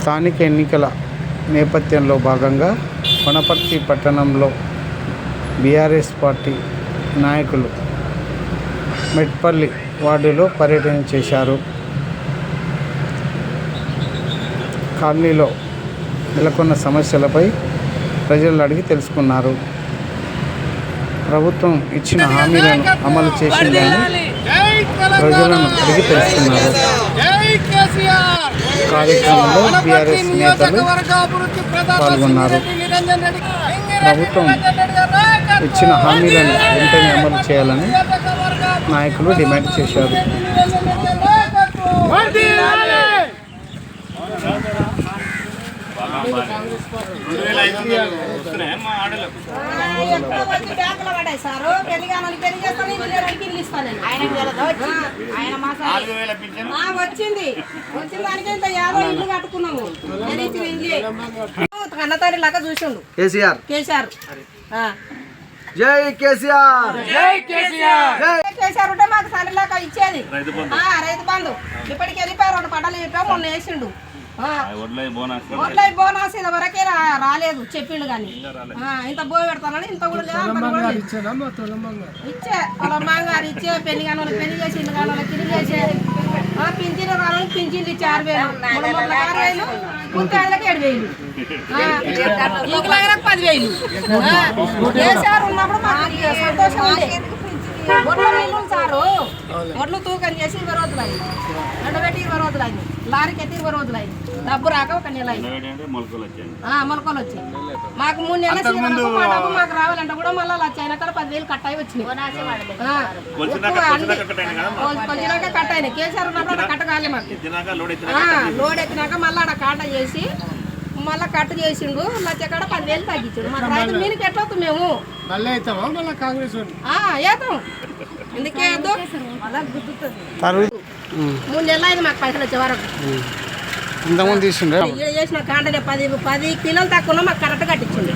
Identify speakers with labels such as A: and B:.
A: స్థానిక ఎన్నికల నేపథ్యంలో భాగంగా వనపర్తి పట్టణంలో బీఆర్ఎస్ పార్టీ నాయకులు మెట్పల్లి వార్డులో పర్యటన చేశారు. కాలనీలో నెలకొన్న సమస్యలపై ప్రజలు అడిగి తెలుసుకున్నారు. ప్రభుత్వం ఇచ్చిన హామీలను అమలు చేసిందని ప్రజలను అడిగి తెలుసుకున్నారు. కార్యక్రమంలో బీఆర్ఎస్ నేతలు పాల్గొన్నారు. ప్రభుత్వం ఇచ్చిన హామీలను వెంటనే అమలు చేయాలని నాయకులు డిమాండ్ చేశారు
B: ఎక్కువ వచ్చి బ్యాంకులో పడ్డాయి సారు పెళ్ళి కావాలి పెళ్ళి చేస్తాను ఇల్లు లేడానికి ఇల్లు ఇస్తాను ఆయన మా సార్. ఆ, వచ్చింది వచ్చిన దానికి ఇంత యాభై ఇల్లు కట్టుకున్నాము నేను ఇచ్చిన ఇల్లు కన్నతారి లాగా చూసిండు
C: కేసీఆర్.
B: కేసీఆర్ ఆ.
C: జై కేసీఆర్
B: కేసీఆర్ ఉంటే మాకు సరి లాగా ఇచ్చేది. ఆ, రైతు బంధు. ఇప్పటికి వెళ్ళిపోయారు రెండు పడ్డలు చెప్పా మొన్న వేసిండు. ఓట్లై బోనస్ ఇది వరకే రాలేదు చెప్పిండు కానీ ఇంత బో పెడతానని ఇంత కూడా. ఇచ్చే వాళ్ళ మాంగారు ఇచ్చే పెళ్ళి కాని వాళ్ళకి పెళ్ళి చేసి ఇల్లు కాని వాళ్ళకి ఇల్లు చేసే. ఆ, పింఛన్లు రావాలని పింఛన్లు ఇచ్చే ఆరు వేలు. ఆరు వేలు ముత్తాళ్ళకి ఏడు వేలు. ఈగలగరకు పది వేలు. కేసీఆర్ ఉన్నప్పుడు మాకు సంతోషం ఒడ్లు సారు. ఒడ్లు తూకం చేసి ఇరవై రోజులు అయింది. ఎండబెట్టి ఇరవై రోజులు అయింది. లారీకి ఎత్తి ఇరవై రోజులు అయింది. డబ్బు రాక ఒక నెల అయింది. ఆ, మొలకలు వచ్చాయి. మాకు మూడు నెలల డబ్బు మాకు రావాలంటే కూడా మళ్ళీ అలా చైనా కాడ పదివేలు కట్ అయి వచ్చినాయి. కొలిచినాక కట్ అయినాయి కేసీఆర్ ఉన్నప్పుడు అక్కడ కట్ట కాలే మాకు. లోడ్ ఎత్తినాక మళ్ళీ ఆడ కాట చేసి మళ్ళీ కట్ చేసిండు. లచ్చ కాడ పదివేలు తగ్గించాడు. రైతు మీనికి ఎట్లా మేము?
D: మళ్ళీ అవుతామా మళ్ళీ కాంగ్రెస్ వాళ్ళు
B: మూడు నెలలు అయింది మాకు పైసలు వచ్చే వరకు.
A: ఇంతకుముందు
B: ఈడ చేసిన కాంటనే పది పది కిలోలు తక్కువ మాకు కరెక్ట్ కట్టించింది